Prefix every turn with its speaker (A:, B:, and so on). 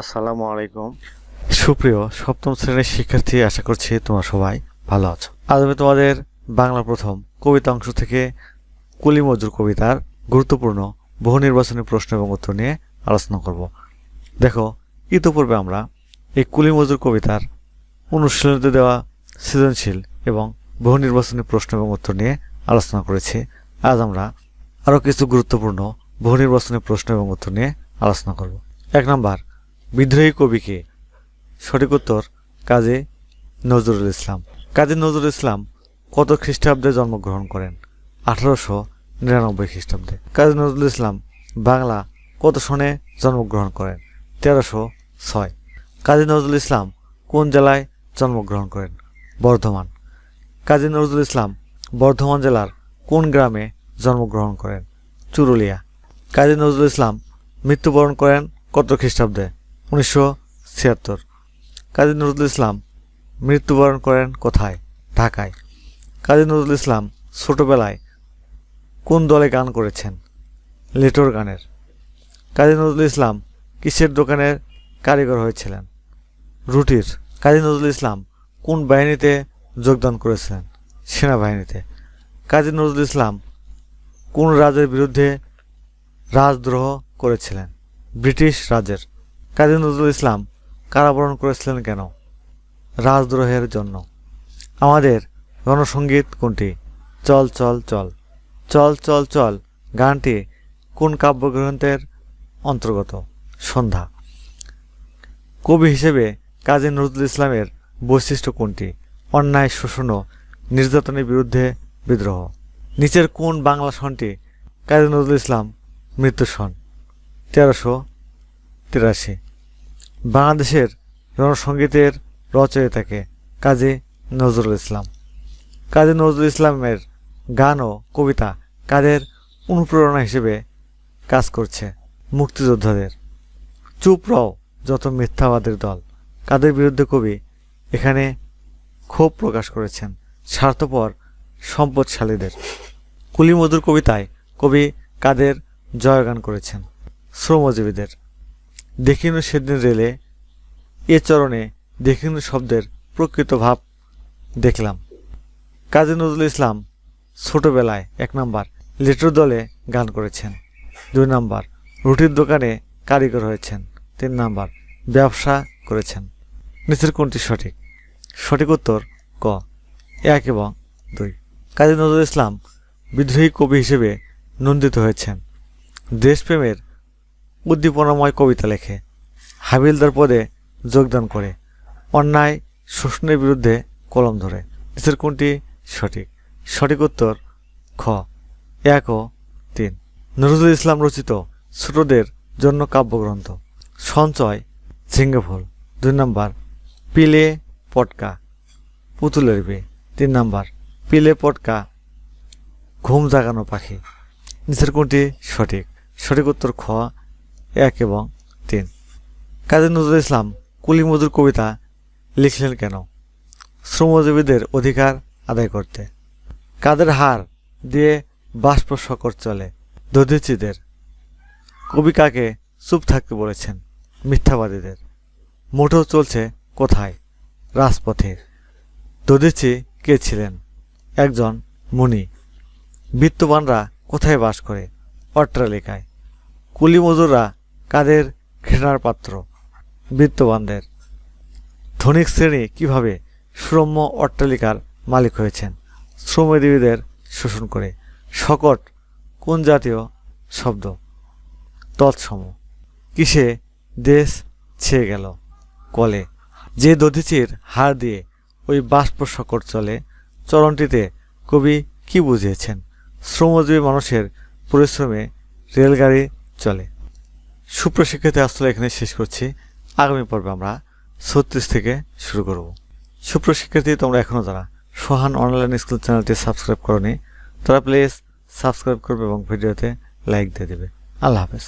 A: আসসালামু আলাইকুম। সুপ্রিয়, সপ্তম শ্রেণির শিক্ষার্থী, আশা করছি তোমরা সবাই ভালো আছো। আজ আমি তোমাদের বাংলা প্রথম কবিতা অংশ থেকে কুলি মজুর কবিতার গুরুত্বপূর্ণ বহু নির্বাচনী প্রশ্ন এবং উত্তর নিয়ে আলোচনা করব। দেখো, ইতোপূর্বে আমরা এই কুলি মজুর কবিতার অনুশীলনীতে দেওয়া সৃজনশীল এবং বহু নির্বাচনী প্রশ্ন এবং উত্তর নিয়ে আলোচনা করেছি। আজ আমরা আরও কিছু গুরুত্বপূর্ণ বহু নির্বাচনী প্রশ্ন এবং উত্তর নিয়ে আলোচনা করব। এক নম্বর বিদ্রোহী কবিকে সঠিক উত্তর কাজী নজরুল ইসলাম। কাজী নজরুল ইসলাম কত খ্রিস্টাব্দে জন্মগ্রহণ করেন? আঠারোশো নিরানব্বই খ্রিস্টাব্দে। কাজী নজরুল ইসলাম বাংলা কত সনে জন্মগ্রহণ করেন? তেরোশো ছয়। কাজী নজরুল ইসলাম কোন জেলায় জন্মগ্রহণ করেন? বর্ধমান। কাজী নজরুল ইসলাম বর্ধমান জেলার কোন গ্রামে জন্মগ্রহণ করেন? চুরুলিয়া। কাজী নজরুল ইসলাম মৃত্যুবরণ করেন কত খ্রিস্টাব্দে? উনিশশো ছিয়াত্তর। কাজী নজরুল ইসলাম মৃত্যুবরণ করেন কোথায়? ঢাকায়। কাজী নজরুল ইসলাম ছোটবেলায় কোন দলে গান করেছেন? লিটর গানের। কাজী নজরুল ইসলাম কিসের দোকানের কারিগর হয়েছিলেন? রুটির। কাজী নজরুল ইসলাম কোন বাহিনীতে যোগদান করেছিলেন? সেনাবাহিনীতে। কাজী নজরুল ইসলাম কোন রাজের বিরুদ্ধে রাজদ্রোহ করেছিলেন? ব্রিটিশ রাজের। কাজী নজরুল ইসলাম কারাবরণ করেছিলেন কেন? রাজদ্রোহের জন্য। আমাদের গণসঙ্গীত কোনটি? চল চল চল। চল চল চল গানটি কোন কাব্যগ্রন্থের অন্তর্গত? সন্ধ্যা। কবি হিসেবে কাজী নজরুল ইসলামের বৈশিষ্ট্য কোনটি? অন্যায়, শোষণ নির্যাতনের বিরুদ্ধে বিদ্রোহ। নিচের কোন বাংলা সনটি কাজী নজরুল ইসলাম মৃত্যু সন? তেরোশো তিরাশি। বাংলাদেশের জনসঙ্গীতের রচয়িতাকে কাজী নজরুল ইসলাম। কাজী নজরুল ইসলামের গান ও কবিতা কাদের অনুপ্রেরণা হিসেবে কাজ করছে মুক্তিযোদ্ধাদের। চুপ রও যত মিথ্যাবাদের দল, কাদের বিরুদ্ধে কবি এখানে ক্ষোভ প্রকাশ করেছেন স্বার্থপর, সম্পদশালীদের। কুলিমধুর কবিতায় কবি কাদের জয়গান করেছেন শ্রমজীবীদের। দেখিনু সেদিন রেলে। এ চরণে দেখিনু শব্দের প্রকৃত ভাব। দেখলাম। কাজী নজরুল ইসলাম ছোটবেলায় এক নাম্বার লিটর দলে গান করেছেন। দুই নাম্বার রুটির দোকানে কারিগর হয়েছেন। তিন নাম্বার ব্যবসা করেছেন। নিচের কোনটি সঠিক? সঠিক উত্তর ক। এক এবং দুই। কাজী নজরুল ইসলাম বিদ্রোহী কবি হিসেবে নন্দিত হয়েছেন। দেশপ্রেমের উদ্দীপনাময় কবিতা লেখে। হাবিলদার পদে যোগদান করে। অন্যায়, শোষণের বিরুদ্ধে কলম ধরে। নিচের কোনটি সঠিক? সঠিক উত্তর খ। এক ও তিন। নজরুল ইসলাম রচিত ছোটদের জন্য কাব্যগ্রন্থ। সঞ্চয়, ঝিঙ্গেফল। দুই নম্বর, পিলে পটকা। পুতুলের বিয়ে। তিন নম্বর, পিলে পটকা। ঘুম জাগানো পাখি। নিচের কোনটি সঠিক? সঠিক উত্তর খ। এক এবং তিন। কাজী নজরুল ইসলাম কুলিমজুর কবিতা লিখলেন কেন? শ্রমজীবীদের অধিকার আদায় করতে। কাদের হার দিয়ে বাষ্প শকর চলে দধিচিদের। কবি কাকে চুপ থাকতে বলেছেন? মিথ্যাবাদীদের। মোটেও চলছে কোথায়? রাজপথে দধিচি কে ছিলেন? একজন মুনি। বিত্তবানরা কোথায় বাস করে? অট্টালিকায়। কুলি মজুররা কাদের ঘৃণার পাত্র? বিত্তবানদের। ধনিক শ্রেণি কীভাবে সুরম্য অট্টালিকার মালিক হয়েছেন? শ্রমজীবীদের শোষণ করে। শকট কোন জাতীয় শব্দ? তৎসম। কিসে দেশ ছেয়ে গেল? কলে। যে দধিচির হার দিয়ে ওই বাষ্প শকট চলে, চরণটিতে কবি কি বুঝিয়েছেন? শ্রমজীবী মানুষের পরিশ্রমে রেলগাড়ি চলে। সুপ্রশিক্ষিত আসলে এখানে শেষ করছি। আগামী পর্বে আমরা ছত্রিশ থেকে শুরু করব। সুপ্রশিক্ষার্থী, তোমরা এখনও যারা সোহান অনলাইন স্কুল চ্যানেলটি সাবস্ক্রাইব করনি, তারা প্লিজ সাবস্ক্রাইব করবে এবং ভিডিওতে লাইক দিয়ে দেবে। আল্লাহ হাফেজ।